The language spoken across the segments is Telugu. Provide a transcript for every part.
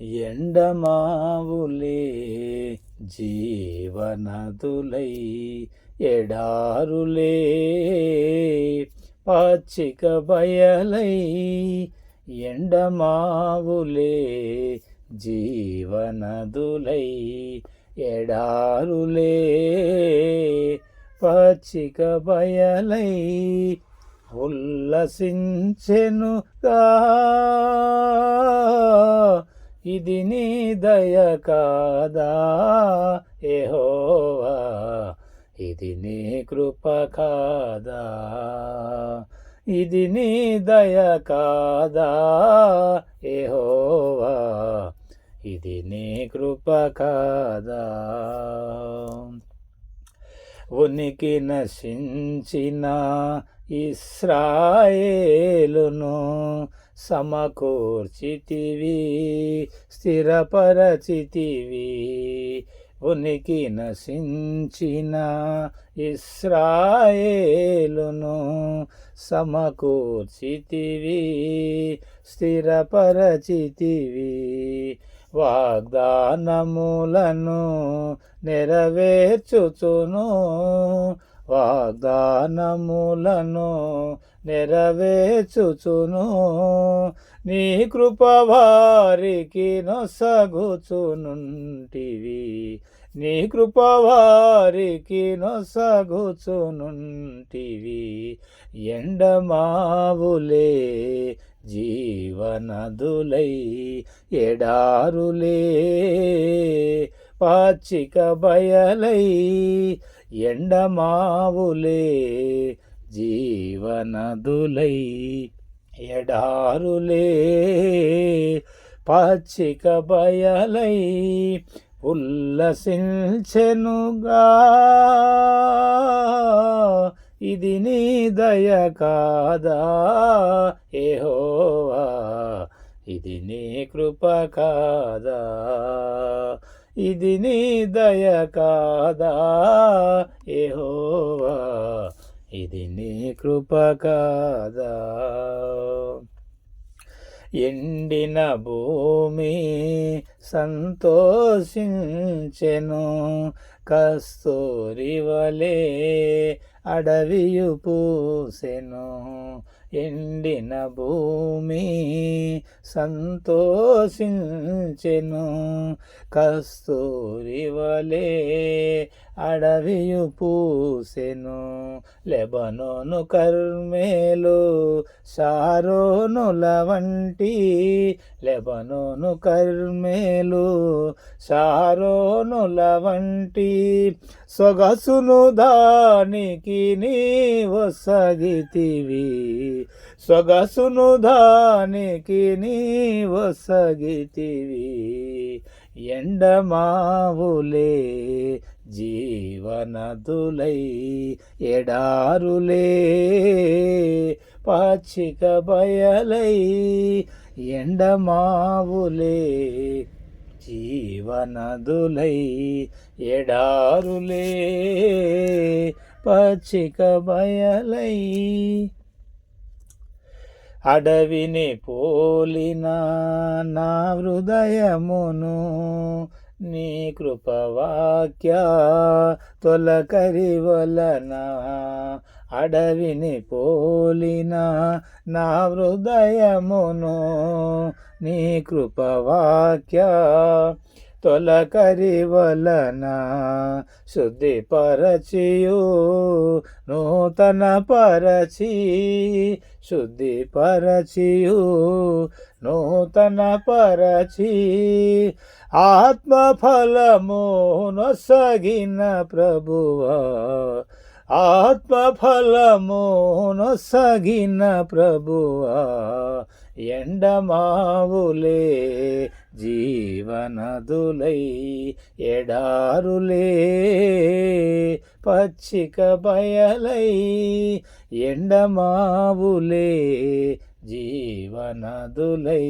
ఎండమావులే జీవనదులై ఎడారులే పాచిక బయలై ఎండమావులే జీవనదులై ఎడారులే పచ్చిక బయలై ఉల్లసించెనుగా ఇది నీ దయ కాదా ఏహోవా ఇది నీ కృప కాదా ఇది నీ దయ కాదా ఏహోవా ఇది నీ కృప కాదా. ఉనికి నశించిన ఇస్రాయేలును సమకూర్చితివి స్థిరపరచితివి. ఉనికి నశించిన ఇస్రాయేలును సమకూర్చితివి స్థిరపరచితివి. వాగ్దానములను నెరవేర్చుచును వాగ్దానములను నెరవేర్చుచును. నీ కృప వారికి నొసగుచునుంటివి. నీ కృప వారికి నొసగుచునుంటివి. ఎండమావులే జీవనదులై ఎడారులే పాచిక బయలై ఎండమావులే జీవనదులై ఎడారులే పచ్చిక బయలై ఉల్లసించెనుగా. ఇది నీ దయ కాదా ఏహోవా ఇది నీ కృప కాదా? ఇది నీ దయ కాదా ఏహోవా ఇది నీ కృప కాదా? ఎండిన భూమి సంతోషించెను కస్తూరి వలే అడవియు పూసెను. ఎండిన భూమి సంతోషించెను. కస్తూరి వలే అడవియు పూసెను లెబనోను కర్మేలు సారోనుల వంటి లెబనోను కర్మేలు సారోనుల వంటి సొగసును దానికి నీవు సగితివి సొగసును దానికి నీవు సగితివి. ఎండమావులే జీవనదులై ఎడారులే పాచిక బయలై ఎండమావులే జీవనదులై ఎడారులే పచ్చిక బయలై అడవిని పోలిన నా హృదయమును నీ కృపవాక్య తొలకరి వలన అడవిని పోలిన నా హృదయమును నీ కృపవాక్య తొలకరి వలన శుద్ధిపరచియు నూతన పరచి శుద్ధి పరచియు నూతన పరచి ఆత్మఫలము నొసగిన ప్రభువా. ఆత్మఫలము నొసగిన ప్రభువా ఎండమావులే జీవనదులై ఎడారులే పచ్చిక బయలై ఎండమావులే జీవనదులై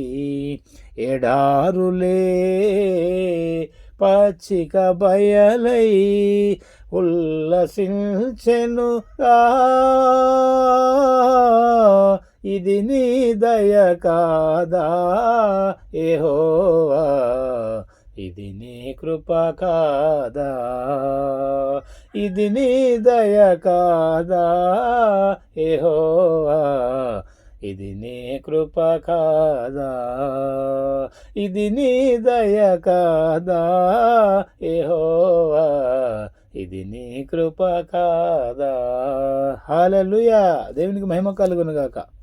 ఎడారులే పచ్చిక బయలై ఉల్లసించెనుగా ఇది నీ దయ కాదా ఏహోవా. ఇది నీ కృప కాదా ఇది నీ దయ కాదా ఏహోవా. ఇది నీ కృప కాదా ఇది నీ దయ కాదా ఏహోవా. ఇది నీ కృప కాదా? హాలలుయా దేవునికి మహిమ కలుగునుగాక.